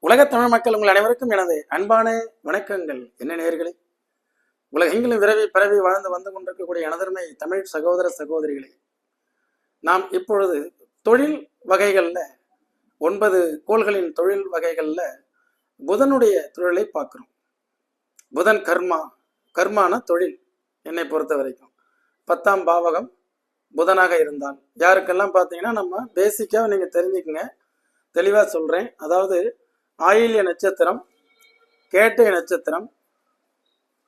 உலகத் தமிழ் மக்கள் உங்கள் அனைவருக்கும் எனது அன்பான வணக்கங்கள். என்ன நேர்களே உலகெங்கிலும் விரவி பரவி வாழ்ந்து வந்து கொண்டிருக்கக்கூடிய எனதர்மை தமிழ் சகோதர சகோதரிகளே நாம் இப்பொழுது தொழில் வகைகளில் ஒன்பது கோள்களின் தொழில் வகைகளில் புதனுடைய தொழிலை பார்க்குறோம். புதன் கர்மா கர்மான தொழில் என்னை பொறுத்த வரைக்கும். பத்தாம் பாவகம் புதனாக இருந்தால். யாருக்கெல்லாம் பார்த்தீங்கன்னா நம்ம பேசிக்காக நீங்கள் தெரிஞ்சுக்கங்க. தெளிவாக சொல்கிறேன் அதாவது ஆயில்ய நட்சத்திரம் கேட்டை நட்சத்திரம்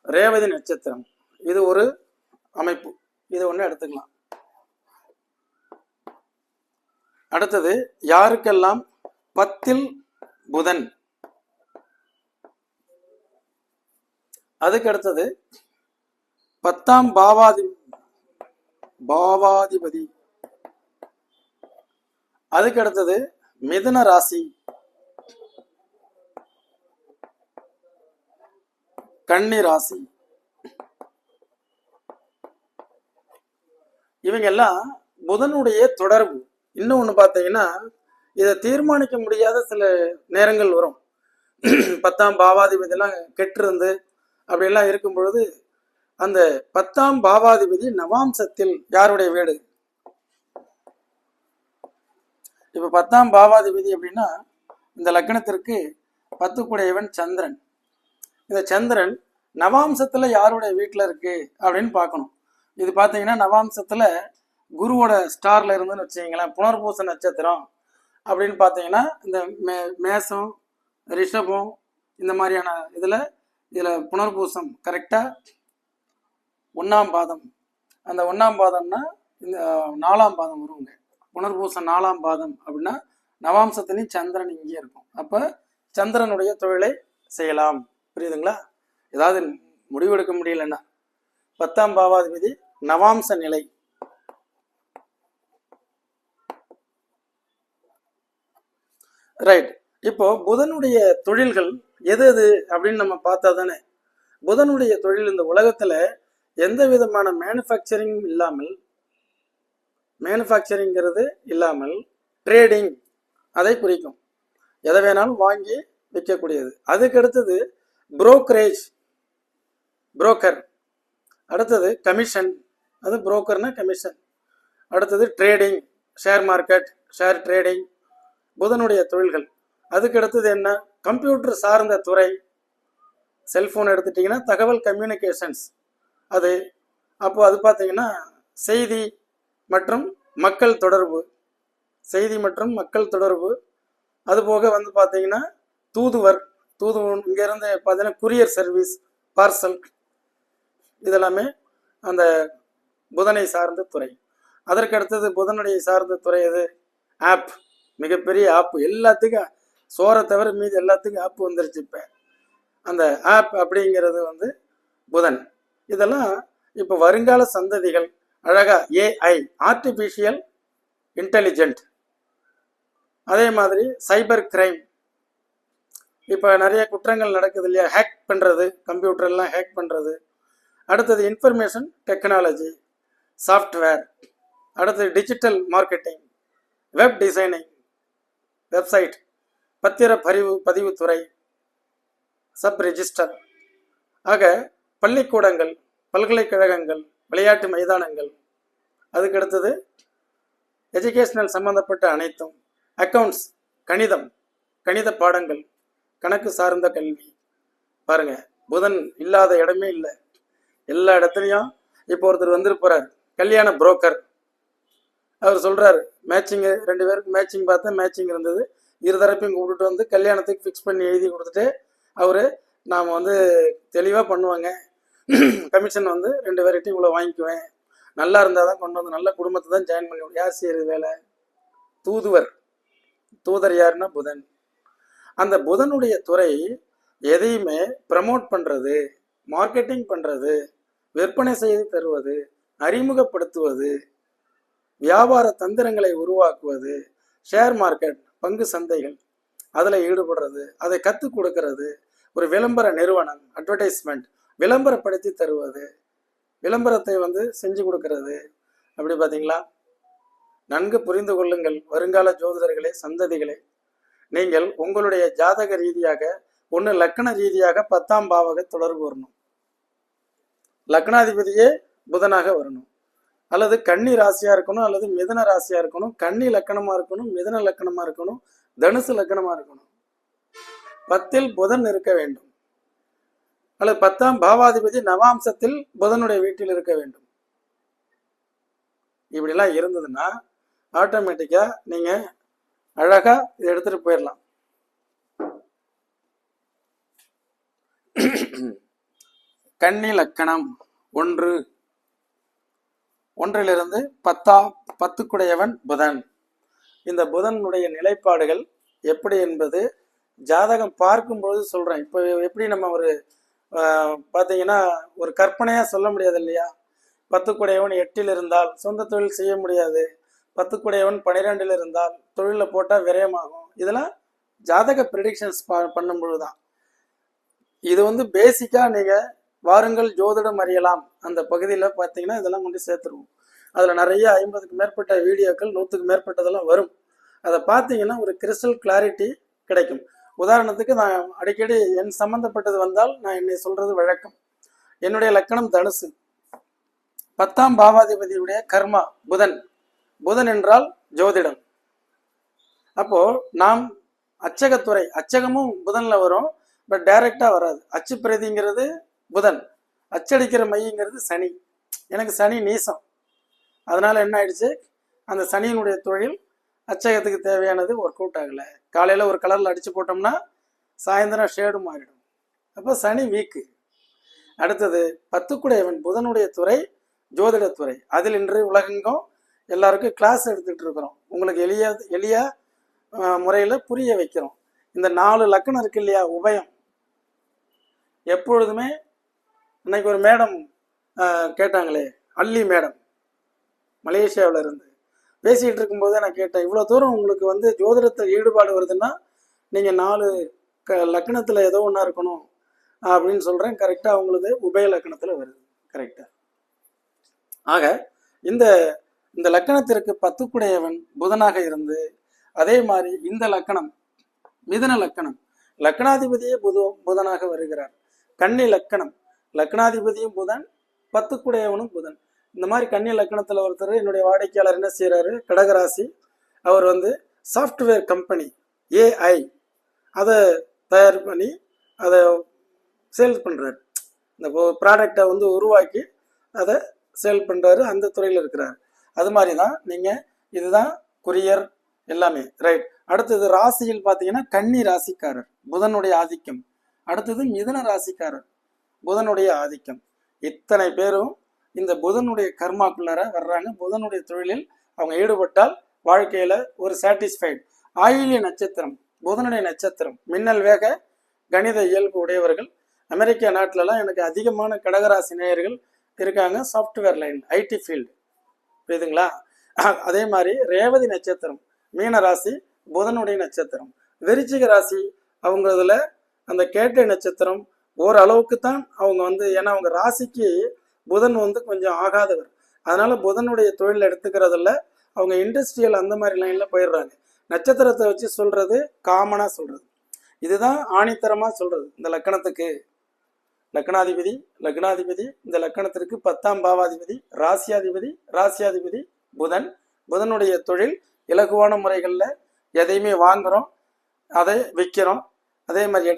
ரேவதி நட்சத்திரம். இது ஒரு அமைப்பு. இது ஒன்று எடுத்துக்கலாம். அடுத்தது யாருக்கெல்லாம் பத்தில் புதன்? அதுக்கு அடுத்தது பத்தாம் பாவாதி பாவாதிபதி. அதுக்கு அடுத்தது மிதுன ராசி. கன்னி ராசி இவங்க எல்லாம் புதனுடைய தொடர்பு. இன்னும் ஒன்று பார்த்தீங்கன்னா இதை தீர்மானிக்க முடியாத சில நேரங்கள் வரும். பத்தாம் பாவாதிபதியெல்லாம் கெட்டிருந்து அப்படியெல்லாம் இருக்கும் பொழுது அந்த பத்தாம் பாவாதிபதி நவாம்சத்தில் யாருடைய வீடு? இப்போ பத்தாம் பாவாதிபதி அப்படின்னா இந்த லக்னத்திற்கு பத்துக்குடையவன் சந்திரன். இந்த சந்திரன் நவாம்சத்தில் யாருடைய வீட்டில் இருக்கு அப்படின்னு பார்க்கணும். இது பார்த்தீங்கன்னா நவாம்சத்தில் குருவோட ஸ்டார்ல இருந்துன்னு வச்சுக்கிங்களேன் புனர்பூச நட்சத்திரம் அப்படின்னு பார்த்தீங்கன்னா இந்த மே மேசம் ரிஷபம் இந்த மாதிரியான இதில் இதில் புனர்பூசம் கரெக்டாக ஒன்றாம் பாதம். அந்த ஒன்றாம் பாதம்னா இந்த நாலாம் பாதம் வருவாங்க புனர்பூசம் நாலாம் பாதம் அப்படின்னா நவாம்சத்துலேயும் சந்திரன் இங்கே இருக்கும். அப்போ சந்திரனுடைய தொழிலை செய்யலாம். புரியுதுங்களா? ஏதாவது முடிவெடுக்க முடியலன்னா பத்தாம் பாவாதிபதி நவாம்ச நிலை. ரைட் இப்போ புதனுடைய தொழில்கள் எது எது அப்படின்னு நம்ம பார்த்தா தானே புதனுடைய தொழில் இந்த உலகத்துல எந்த விதமான மேனுஃபேக்சரிங் இல்லாமல் மேனுஃபேக்சரிங்கிறது இல்லாமல் ட்ரேடிங் அதை குறிக்கும். எதை வேணாலும் வாங்கி விற்கக்கூடியது. அதுக்கு அடுத்தது புரோக்கரேஜ் புரோக்கர் அடுத்தது கமிஷன் அது புரோக்கர்னா கமிஷன் அடுத்தது trading share market share trading புதனுடைய தொழில்கள். அதுக்கு அடுத்தது என்ன? கம்ப்யூட்டர் சார்ந்த துறை. செல்ஃபோன் எடுத்துட்டிங்கன்னா தகவல் கம்யூனிகேஷன்ஸ் அது அப்போது அது பார்த்தீங்கன்னா செய்தி மற்றும் மக்கள் தொடர்பு. செய்தி மற்றும் மக்கள் தொடர்பு. அதுபோக வந்து பார்த்திங்கன்னா தூதுவர். தூதுவர் இங்கேருந்து பார்த்தீங்கன்னா குரியர் சர்வீஸ் பார்சல் இதெல்லாமே அந்த புதனை சார்ந்த துறை. அதற்கு அடுத்தது புதனுடைய சார்ந்த துறை எது? ஆப் மிகப்பெரிய ஆப் எல்லாத்துக்கும் சோரை தவிர மீது எல்லாத்துக்கும் ஆப் வந்துருச்சு இப்போ. அந்த ஆப் அப்படிங்கிறது வந்து புதன். இதெல்லாம் இப்போ வருங்கால சந்ததிகள் அழகா ஏஐ ஆர்டிஃபிஷியல் இன்டெலிஜென்ட் அதே மாதிரி சைபர் கிரைம் இப்போ நிறைய குற்றங்கள் நடக்குது இல்லையா? ஹேக் பண்ணுறது கம்ப்யூட்டர்லாம் ஹேக் பண்ணுறது அடுத்தது இன்ஃபர்மேஷன் டெக்னாலஜி சாஃப்ட்வேர் அடுத்தது digital marketing web designing website பத்திர பதிவு பதிவுத்துறை சப் ரிஜிஸ்டர் ஆக பள்ளிக்கூடங்கள் பல்கலைக்கழகங்கள் விளையாட்டு மைதானங்கள் அதுக்கு அடுத்தது எஜுகேஷனல் சம்பந்தப்பட்ட அனைத்தும் அக்கவுண்ட்ஸ் கணிதம் கணித பாடங்கள் கணக்கு சார்ந்த கல்வி. பாருங்க புதன் இல்லாத இடமே இல்லை. எல்லா இடத்துலையும் இப்போ ஒருத்தர் வந்திருப்பார் கல்யாண புரோக்கர் அவர் சொல்கிறார் மேட்சிங்கு ரெண்டு பேருக்கு மேட்சிங் பார்த்தா மேட்சிங் இருந்தது. இருதரப்பையும் கூப்பிட்டு வந்து கல்யாணத்துக்கு ஃபிக்ஸ் பண்ணி எழுதி கொடுத்துட்டு அவர் நாம் வந்து தெளிவாக பண்ணுவாங்க. கமிஷன் வந்து ரெண்டு பேர்கிட்டையும் இவ்வளோ வாங்கிக்குவேன். நல்லா இருந்தால் தான் கொண்டு வந்து நல்ல குடும்பத்தை தான் ஜாயின் பண்ணி யார் செய்யறது வேலை? தூதுவர். தூதர் யாருன்னா புதன். அந்த புதனுடைய துறை எதையுமே ப்ரமோட் பண்ணுறது மார்க்கெட்டிங் பண்ணுறது விற்பனை செய்து தருவது அறிமுகப்படுத்துவது வியாபார தந்திரங்களை உருவாக்குவது ஷேர் மார்க்கெட் பங்கு சந்தைகள் அதில் ஈடுபடுறது அதை கற்றுக் கொடுக்கறது ஒரு விளம்பர நிறுவனம் அட்வர்டைஸ்மெண்ட் விளம்பரப்படுத்தி தருவது விளம்பரத்தை வந்து செஞ்சு கொடுக்கறது. அப்படி பார்த்தீங்களா நன்கு புரிந்து கொள்ளுங்கள் வருங்கால ஜோதிடர்களே சந்ததிகளே. நீங்கள் உங்களுடைய ஜாதக ரீதியாக ஒன்று லக்கண ரீதியாக பத்தாம் பாவக தொடர்பு வரணும். லக்னாதிபதியே புதனாக வரணும். அல்லது கன்னி ராசியா இருக்கணும் அல்லது மிதன ராசியா இருக்கணும் கன்னி லக்கணமா இருக்கணும் மிதன லக்கணமா இருக்கணும் தனுசு லக்கணமா இருக்கணும். பத்தில் புதன் இருக்க வேண்டும். அல்லது பத்தாம் பாவாதிபதி நவாம்சத்தில் புதனுடைய வீட்டில் இருக்க வேண்டும். இப்படிலாம் இருந்ததுன்னா ஆட்டோமேட்டிக்கா நீங்க அழகா இதை எடுத்துட்டு போயிடலாம் கன்னி லக்கணம் ஒன்று. ஒன்றிலிருந்து பத்தா பத்துக்குடையவன் புதன். இந்த புதனுடைய நிலைப்பாடுகள் எப்படி என்பது ஜாதகம் பார்க்கும்பொழுது சொல்றேன். இப்போ எப்படி நம்ம ஒரு பார்த்தீங்கன்னா ஒரு கற்பனையாக சொல்ல முடியாது இல்லையா? பத்துக்குடையவன் எட்டில் இருந்தால் சொந்த தொழில் செய்ய முடியாது. பத்துக்குடையவன் பனிரெண்டில் இருந்தால் தொழிலில் போட்டால் விரயமாகும். இதெல்லாம் ஜாதக ப்ரிடிக்ஷன்ஸ் பண்ணும்பொழுது தான் இது வந்து பேசிக்காக நீங்கள் வாருங்கள் ஜோதிடம் அறியலாம். அந்த பகுதியில் பார்த்தீங்கன்னா இதெல்லாம் கொண்டு சேர்த்துருவோம். அதில் நிறைய ஐம்பதுக்கு மேற்பட்ட வீடியோக்கள் நூற்றுக்கு மேற்பட்டதெல்லாம் வரும். அதை பார்த்தீங்கன்னா ஒரு கிறிஸ்டல் கிளாரிட்டி கிடைக்கும். உதாரணத்துக்கு நான் அடிக்கடி என் சம்மந்தப்பட்டது வந்தால் நான் என்னை சொல்கிறது வழக்கம். என்னுடைய லக்கணம் தனுசு. பத்தாம் பாவாதிபதியுடைய கர்மா புதன். புதன் என்றால் ஜோதிடம். அப்போ நாம் அச்சகத்துறை அச்சகமும் புதன்ல வரும் பட் டைரக்டா வராது. அச்சு பிரதிங்கிறது புதன். அச்சடிக்கிற மையங்கிறது சனி. எனக்கு சனி நீசம். அதனால் என்ன ஆயிடுச்சு? அந்த சனியினுடைய தொழில் அச்சகத்துக்கு தேவையானது ஒர்க் அவுட் ஆகலை. காலையில் ஒரு கலரில் அடித்து போட்டோம்னா சாயந்தரம் ஷேடு மாறிடும். அப்போ சனி வீக்கு அடுத்தது பத்துக்குடையவன் புதனுடைய துறை ஜோதிடத்துறை அதில் இன்று உலகெங்கும் எல்லாருக்கும் கிளாஸ் எடுத்துகிட்டு இருக்கிறோம். உங்களுக்கு எளிய எளிய முறையில் புரிய வைக்கிறோம். இந்த நாலு லக்கணம் இருக்கு இல்லையா? உபயம். எப்பொழுதுமே அன்னைக்கு ஒரு மேடம் கேட்டாங்களே அல்லி மேடம் மலேசியாவில் இருந்து. பேசிகிட்டு இருக்கும்போது நான் கேட்டேன் இவ்வளோ தூரம் உங்களுக்கு வந்து ஜோதிடத்தில் ஈடுபாடு வருதுன்னா நீங்கள் நாலு க லக்கணத்தில் ஏதோ ஒன்றா இருக்கணும் அப்படின்னு சொல்கிறேன் கரெக்டாக அவங்களுக்கு உபய லக்கணத்தில் வருது. கரெக்டாக ஆக இந்த இந்த லக்கணத்திற்கு பத்துக்குடையவன் புதனாக இருந்து அதே மாதிரி இந்த லக்கணம் மிதன லக்கணம் லக்கணாதிபதியே புது புதனாக வருகிறார். கன்னி லக்கணம் லக்னாதிபதியும் புதன் பத்துக்குடையவனும் புதன். இந்த மாதிரி கன்னி லக்னத்தில் ஒருத்தர் என்னுடைய வாடிக்கையாளர் என்ன செய்கிறாரு கடகராசி. அவர் வந்து சாஃப்ட்வேர் கம்பெனி ஏஐ அதை தயார் பண்ணி அதை சேல்ஸ் பண்ணுறாரு இந்த ப்ராடக்டை வந்து உருவாக்கி அதை சேல் பண்ணுறாரு அந்த துறையில் இருக்கிறார். அது மாதிரி தான் நீங்கள் இதுதான் கொரியர் எல்லாமே ரைட் அடுத்தது ராசியில் பார்த்தீங்கன்னா கன்னி ராசிக்காரர் புதனுடைய ஆதிக்கம். அடுத்தது மிதன ராசிக்காரர். புதனுடைய ஆதிக்கம். இத்தனை பேரும் இந்த புதனுடைய கர்மாக்குள்ளார வர்றாங்க. புதனுடைய தொழிலில் அவங்க ஈடுபட்டால் வாழ்க்கையில ஒரு சாட்டிஸ்ஃபைட் ஆயிலிய நட்சத்திரம் புதனுடைய நட்சத்திரம். மின்னல் வேக கணித இயல்பு உடையவர்கள். அமெரிக்க நாட்டிலலாம் எனக்கு அதிகமான கடகராசி நேயர்கள் இருக்காங்க. சாஃப்ட்வேர் லைன் ஐடி ஃபீல்டு புரியுதுங்களா? அதே மாதிரி ரேவதி நட்சத்திரம் மீன ராசி புதனுடைய நட்சத்திரம். விருச்சிக ராசி அவங்க அந்த கேட்டை நட்சத்திரம் ஓரளவுக்கு தான் அவங்க வந்து ஏன்னா அவங்க ராசிக்கு புதன் வந்து கொஞ்சம் ஆகாதவர். அதனால புதனுடைய தொழில் எடுத்துக்கிறதில்ல. அவங்க இண்டஸ்ட்ரியல் அந்த மாதிரி லைன்ல போயிடுறாங்க. நட்சத்திரத்தை வச்சு சொல்றது காமனா சொல்றது. இதுதான் ஆணித்தரமா சொல்றது. இந்த லக்கணத்துக்கு லக்னாதிபதி லக்னாதிபதி இந்த லக்கணத்திற்கு பத்தாம் பாவாதிபதி ராசியாதிபதி ராசியாதிபதி புதன். புதனுடைய தொழில் இலகுவான முறைகளில் எதையுமே வாங்குறோம் அதை விற்கிறோம் அதே மாதிரி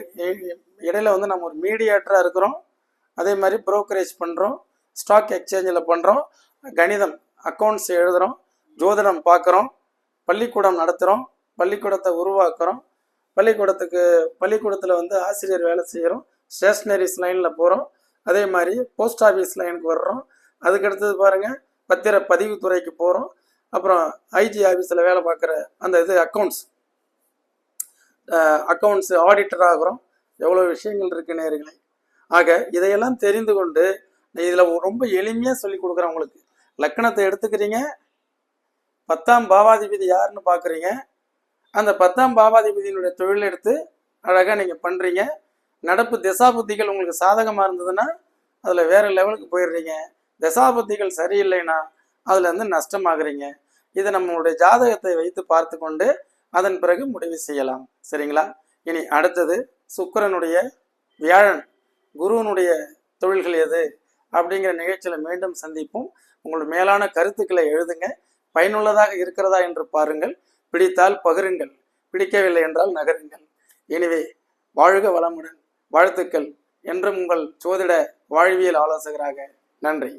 இடையில வந்து நம்ம ஒரு மீடியேட்டராக இருக்கிறோம். அதே மாதிரி ப்ரோக்கரேஜ் பண்ணுறோம் ஸ்டாக் எக்ஸ்சேஞ்சில் பண்ணுறோம் கணிதம் அக்கௌண்ட்ஸ் எழுதுகிறோம் ஜோதிடம் பார்க்குறோம். பள்ளிக்கூடம் நடத்துகிறோம் பள்ளிக்கூடத்தை உருவாக்குறோம். பள்ளிக்கூடத்துக்கு பள்ளிக்கூடத்தில் வந்து ஆசிரியர் வேலை செய்கிறோம் ஸ்டேஷ்னரிஸ் லைனில் போகிறோம் அதே மாதிரி போஸ்ட் ஆஃபீஸ் லைனுக்கு வர்றோம். அதுக்கடுத்தது பாருங்கள் பத்திர பதிவுத்துறைக்கு போகிறோம் அப்புறம் ஐஜி ஆஃபீஸில் வேலை பார்க்குற அந்த இது அக்கௌண்ட்ஸ் அக்கௌண்ட்ஸ் ஆடிட்டர் ஆகிறோம். எவ்வளோ விஷயங்கள் இருக்கு நேர்களே ஆக இதையெல்லாம் தெரிந்து கொண்டு இதில் ரொம்ப எளிமையாக சொல்லி கொடுக்குறேன் உங்களுக்கு. லக்கணத்தை எடுத்துக்கிறீங்க. பத்தாம் பாவாதிபதி யாருன்னு பார்க்குறீங்க அந்த பத்தாம் பாவாதிபதியினுடைய தொழில் எடுத்து அழகாக நீங்கள் பண்ணுறீங்க நடப்பு திசாபுத்திகள் உங்களுக்கு சாதகமாக இருந்ததுன்னா அதில் வேறு லெவலுக்கு போயிடுறீங்க. திசாபுத்திகள் சரியில்லைன்னா அதில் வந்து நஷ்டமாகறீங்க. இதை நம்மளுடைய ஜாதகத்தை வைத்து பார்த்து கொண்டு அதன் பிறகு முடிவு செய்யலாம். சரிங்களா? இனி அடுத்தது சுக்கிரனுடைய வியாழன் குருவனுடைய தொழில்கள் எது? அப்படிங்கிற நிகழ்ச்சியில் மீண்டும் சந்திப்போம். உங்கள் மேலான கருத்துக்களை எழுதுங்க. பயனுள்ளதாக இருக்கிறதா என்று பாருங்கள். பிடித்தால் பகிருங்கள். பிடிக்கவில்லை என்றால் நகருங்கள். எனவே வாழ்க வளமுடன். வாழ்த்துக்கள். என்றும் உங்கள் சோதிட வாழ்வியல் ஆலோசகராக நன்றி.